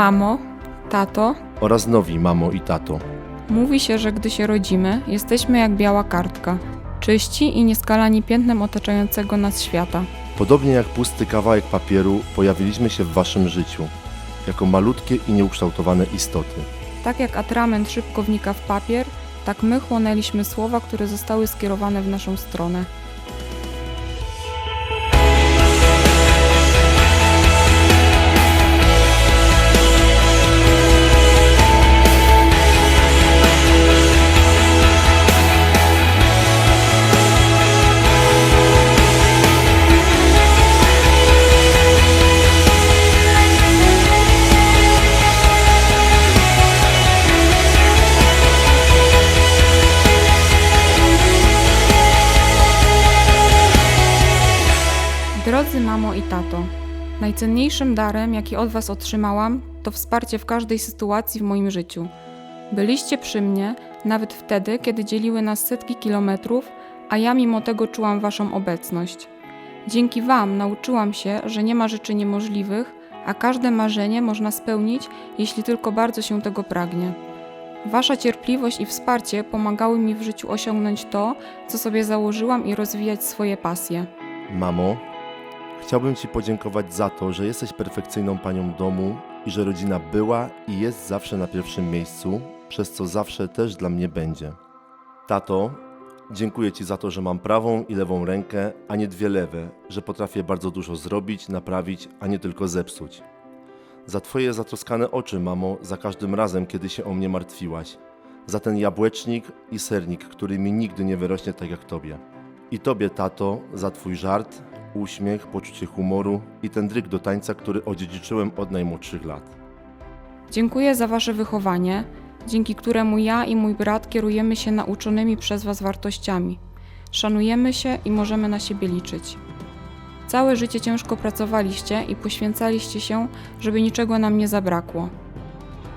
Mamo, tato, oraz nowi mamo i tato. mówi się, że gdy się rodzimy, jesteśmy jak biała kartka, czyści i nieskalani piętnem otaczającego nas świata. Podobnie jak pusty kawałek papieru, pojawiliśmy się w waszym życiu, jako malutkie i nieukształtowane istoty. Tak jak atrament szybko wnika w papier, tak my chłonęliśmy słowa, które zostały skierowane w naszą stronę. Drodzy mamo i tato, najcenniejszym darem, jaki od Was otrzymałam, to wsparcie w każdej sytuacji w moim życiu. Byliście przy mnie nawet wtedy, kiedy dzieliły nas setki kilometrów, a ja mimo tego czułam Waszą obecność. Dzięki Wam nauczyłam się, że nie ma rzeczy niemożliwych, a każde marzenie można spełnić, jeśli tylko bardzo się tego pragnie. Wasza cierpliwość i wsparcie pomagały mi w życiu osiągnąć to, co sobie założyłam i rozwijać swoje pasje. Mamo, chciałbym Ci podziękować za to, że jesteś perfekcyjną panią domu i że rodzina była i jest zawsze na pierwszym miejscu, przez co zawsze też dla mnie będzie. Tato, dziękuję Ci za to, że mam prawą i lewą rękę, a nie dwie lewe, że potrafię bardzo dużo zrobić, naprawić, a nie tylko zepsuć. Za Twoje zatroskane oczy, mamo, za każdym razem, kiedy się o mnie martwiłaś. Za ten jabłecznik i sernik, który mi nigdy nie wyrośnie tak jak Tobie. I Tobie, tato, za Twój żart, uśmiech, poczucie humoru i ten dryg do tańca, który odziedziczyłem od najmłodszych lat. Dziękuję za Wasze wychowanie, dzięki któremu ja i mój brat kierujemy się nauczonymi przez Was wartościami. Szanujemy się i możemy na siebie liczyć. Całe życie ciężko pracowaliście i poświęcaliście się, żeby niczego nam nie zabrakło.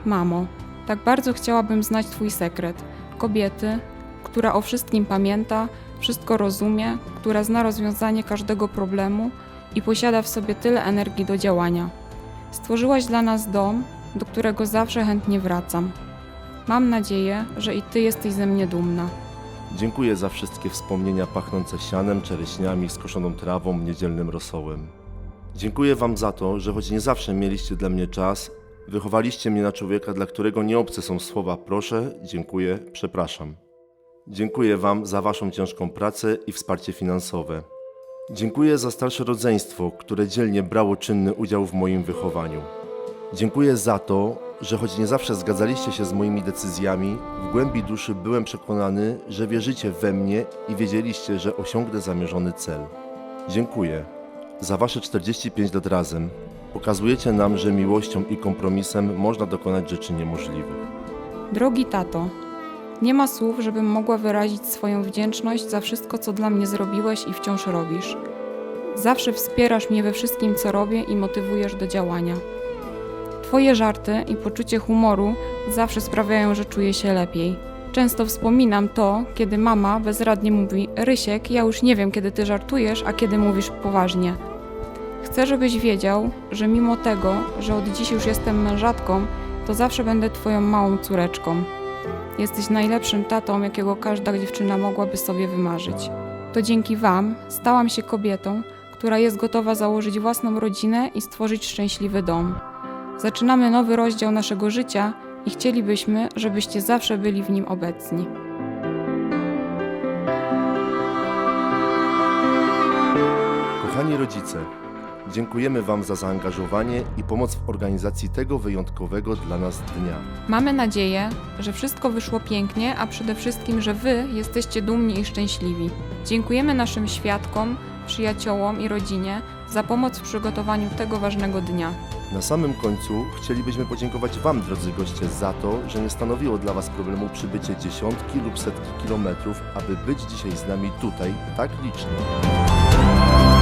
Mamo, tak bardzo chciałabym znać Twój sekret. Kobiety, która o wszystkim pamięta, wszystko rozumie, która zna rozwiązanie każdego problemu i posiada w sobie tyle energii do działania. Stworzyłaś dla nas dom, do którego zawsze chętnie wracam. Mam nadzieję, że i Ty jesteś ze mnie dumna. Dziękuję za wszystkie wspomnienia pachnące sianem, czereśniami, skoszoną trawą, niedzielnym rosołem. Dziękuję Wam za to, że choć nie zawsze mieliście dla mnie czas, wychowaliście mnie na człowieka, dla którego nieobce są słowa proszę, dziękuję, przepraszam. Dziękuję Wam za Waszą ciężką pracę i wsparcie finansowe. Dziękuję za starsze rodzeństwo, które dzielnie brało czynny udział w moim wychowaniu. Dziękuję za to, że choć nie zawsze zgadzaliście się z moimi decyzjami, w głębi duszy byłem przekonany, że wierzycie we mnie i wiedzieliście, że osiągnę zamierzony cel. Dziękuję za Wasze 45 lat razem. Pokazujecie nam, że miłością i kompromisem można dokonać rzeczy niemożliwych. Drogi tato, nie ma słów, żebym mogła wyrazić swoją wdzięczność za wszystko, co dla mnie zrobiłeś i wciąż robisz. Zawsze wspierasz mnie we wszystkim, co robię i motywujesz do działania. Twoje żarty i poczucie humoru zawsze sprawiają, że czuję się lepiej. Często wspominam to, kiedy mama bezradnie mówi: Rysiek, ja już nie wiem, kiedy ty żartujesz, a kiedy mówisz poważnie. Chcę, żebyś wiedział, że mimo tego, że od dziś już jestem mężatką, to zawsze będę twoją małą córeczką. Jesteś najlepszym tatą, jakiego każda dziewczyna mogłaby sobie wymarzyć. To dzięki Wam stałam się kobietą, która jest gotowa założyć własną rodzinę i stworzyć szczęśliwy dom. Zaczynamy nowy rozdział naszego życia i chcielibyśmy, żebyście zawsze byli w nim obecni. Kochani rodzice, dziękujemy Wam za zaangażowanie i pomoc w organizacji tego wyjątkowego dla nas dnia. Mamy nadzieję, że wszystko wyszło pięknie, a przede wszystkim, że Wy jesteście dumni i szczęśliwi. Dziękujemy naszym świadkom, przyjaciołom i rodzinie za pomoc w przygotowaniu tego ważnego dnia. Na samym końcu chcielibyśmy podziękować Wam, drodzy goście, za to, że nie stanowiło dla Was problemu przybycie dziesiątki lub setki kilometrów, aby być dzisiaj z nami tutaj tak licznie.